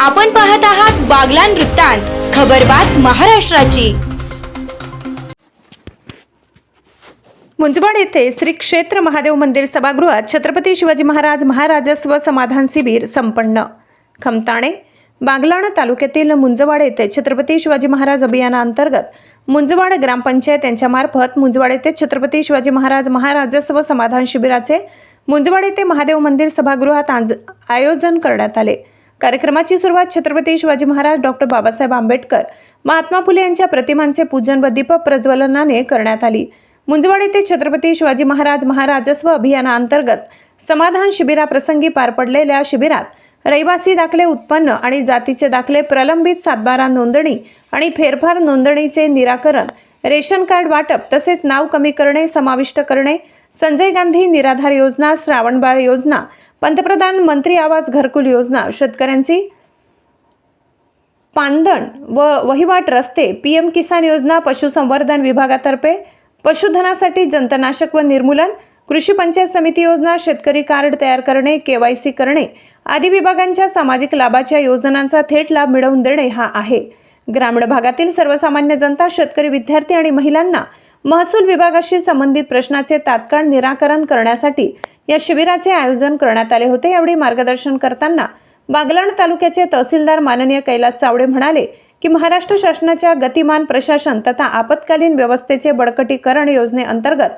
आपण पाहत आहात बागलान वृत्तांत खबरबात महाराष्ट्राची. मुंजवाड येथे श्री क्षेत्र महादेव मंदिर सभागृहात छत्रपती शिवाजी महाराज महाराजस्व समाधान शिबिर संपन्न. खमताणे बागलाण तालुक्यातील मुंजवाड येथे छत्रपती शिवाजी महाराज अभियानाअंतर्गत मुंजवाड ग्रामपंचायत यांच्यामार्फत मुंजवाड येथे छत्रपती शिवाजी महाराज महाराजस्व समाधान शिबिराचे मुंजवाड येथे महादेव मंदिर सभागृहात आज आयोजन करण्यात आले. कार्यक्रमाची सुरुवात छत्रपती शिवाजी महाराज डॉक्टर बाबासाहेब आंबेडकर महात्मा फुले यांच्या प्रतिमांचे पूजन व दीप प्रज्वलनाने करण्यात आली. मुंजवाड येथे छत्रपती शिवाजी महाराज महाराजस्व अभियानाअंतर्गत समाधान शिबिराप्रसंगी पार पडलेल्या शिबिरात रहिवासी दाखले उत्पन्न आणि जातीचे दाखले प्रलंबित सातबारा नोंदणी आणि फेरफार नोंदणीचे निराकरण रेशन कार्ड वाटप तसेच नाव कमी करणे समाविष्ट करणे संजय गांधी निराधार योजना श्रावणबाळ योजना पंतप्रधान मंत्री आवास घरकुल योजना शेतकऱ्यांची पांदण व वहिवाट रस्ते पी एम किसान योजना पशुसंवर्धन विभागातर्फे पशुधनासाठी जंतनाशक व निर्मूलन कृषी पंचायत समिती योजना शेतकरी कार्ड तयार करणे केवायसी करणे आदी विभागांच्या सामाजिक लाभाच्या योजनांचा थेट लाभ मिळवून देणे हा आहे. ग्रामीण भागातील सर्वसामान्य जनता शेतकरी विद्यार्थी आणि महिलांना महसूल विभागाशी संबंधित प्रश्नाचे तात्काळ निराकरण करण्यासाठी या शिबिराचे आयोजन करण्यात आले होते. यावेळी मार्गदर्शन करताना बागलाण तालुक्याचे तहसीलदार माननीय कैलास चावडे म्हणाले की महाराष्ट्र शासनाच्या गतिमान प्रशासन तथा आपत्कालीन व्यवस्थेचे बळकटीकरण योजनेअंतर्गत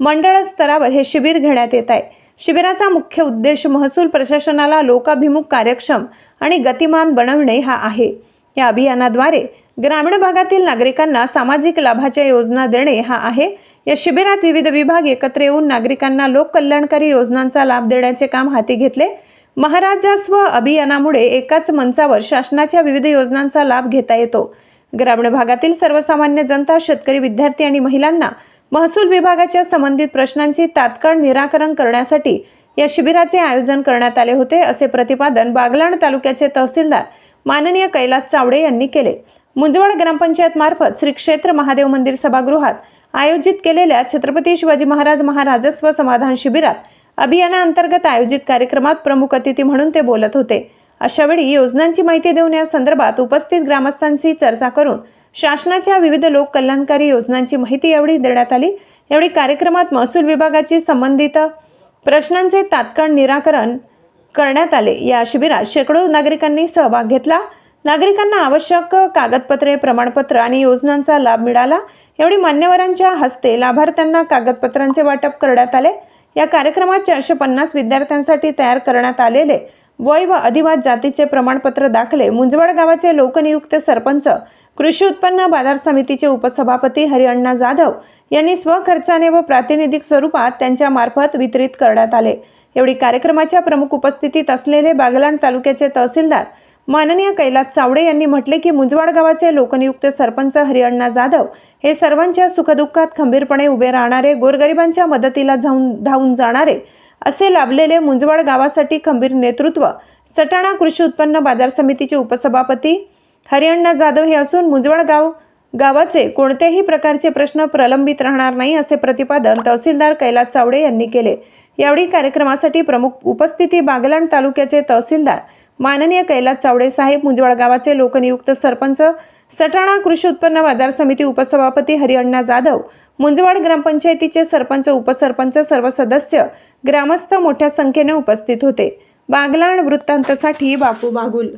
मंडळ स्तरावर हे शिबिर घेण्यात येत आहे. शिबिराचा मुख्य उद्देश महसूल प्रशासनाला लोकाभिमुख कार्यक्षम आणि गतिमान बनवणे हा आहे. या अभियानाद्वारे ग्रामीण भागातील नागरिकांना सामाजिक लाभाच्या योजना देणे हा आहे. या शिबिरात विविध विभाग एकत्र येऊन नागरिकांना लोककल्याणकारी योजनांचा लाभ देण्याचे काम हाती घेतले. महाराजास्व अभियानामुळे एकाच मंचावर शासनाच्या विविध योजनांचा लाभ घेता येतो. ग्रामीण भागातील सर्वसामान्य जनता शेतकरी विद्यार्थी आणि महिलांना महसूल विभागाच्या संबंधित प्रश्नांची तात्काळ निराकरण करण्यासाठी या शिबिराचे आयोजन करण्यात आले होते असे प्रतिपादन बागलाण तालुक्याचे तहसीलदार माननीय कैलास चावडे यांनी केले. मुंजवाड ग्रामपंचायत मार्फत श्री क्षेत्र महादेव मंदिर सभागृहात आयोजित केलेल्या छत्रपती शिवाजी महाराज महाराजस्व समाधान शिबिरात अभियानाअंतर्गत आयोजित कार्यक्रमात प्रमुख अतिथी म्हणून ते बोलत होते. अशावेळी योजनांची माहिती देऊन या संदर्भात उपस्थित ग्रामस्थांशी चर्चा करून शासनाच्या विविध लोककल्याणकारी योजनांची माहिती यावेळी देण्यात आली. यावेळी कार्यक्रमात महसूल विभागाची संबंधित प्रश्नांचे तात्काळ निराकरण करण्यात आले. या शिबिरात शेकडो नागरिकांनी सहभाग घेतला. नागरिकांना आवश्यक कागदपत्रे प्रमाणपत्र आणि योजनांचा लाभ मिळाला. यावेळी मान्यवरांच्या हस्ते लाभार्थ्यांना कागदपत्रांचे वाटप करण्यात आले. या कार्यक्रमात चारशे पन्नास विद्यार्थ्यांसाठी तयार करण्यात आलेले वय व अधिवास जातीचे प्रमाणपत्र दाखले. मुंजवड गावाचे लोकनियुक्त सरपंच कृषी उत्पन्न बाजार समितीचे उपसभापती हरिअण्णा जाधव यांनी स्वखर्चाने व प्रातिनिधिक स्वरूपात त्यांच्या मार्फत वितरित करण्यात आले. एवढी कार्यक्रमाच्या प्रमुख उपस्थितीत असलेले बागलाण तालुक्याचे तहसीलदार माननीय कैलास चावडे यांनी म्हटले की मुंजवाड गावाचे लोकनियुक्त सरपंच हरिअण्णा जाधव हे सर्वांच्या सुखदुःखात खंबीरपणे उभे राहणारे गोरगरिबांच्या मदतीला जाऊन धावून जाणारे असे लाभलेले मुंजवाड गावासाठी खंबीर नेतृत्व सटाणा कृषी उत्पन्न बाजार समितीचे उपसभापती हरिअण्णा जाधव हे असून मुंजवाड गाव गावाचे कोणत्याही प्रकारचे प्रश्न प्रलंबित राहणार नाही असे प्रतिपादन तहसीलदार कैलास चावडे यांनी केले. यावेळी कार्यक्रमासाठी प्रमुख उपस्थिती बागलाण तालुक्याचे तहसीलदार माननीय कैलास चावडे साहेब मुंजवाड गावाचे लोकनियुक्त सरपंच सटाणा कृषी उत्पन्न बाजार समिती उपसभापती हरिअण्णा जाधव मुंजवाड ग्रामपंचायतीचे सरपंच उपसरपंच सर्व सदस्य ग्रामस्थ मोठ्या संख्येने उपस्थित होते. बागलाण वृत्तांतसाठी बापू बागुल.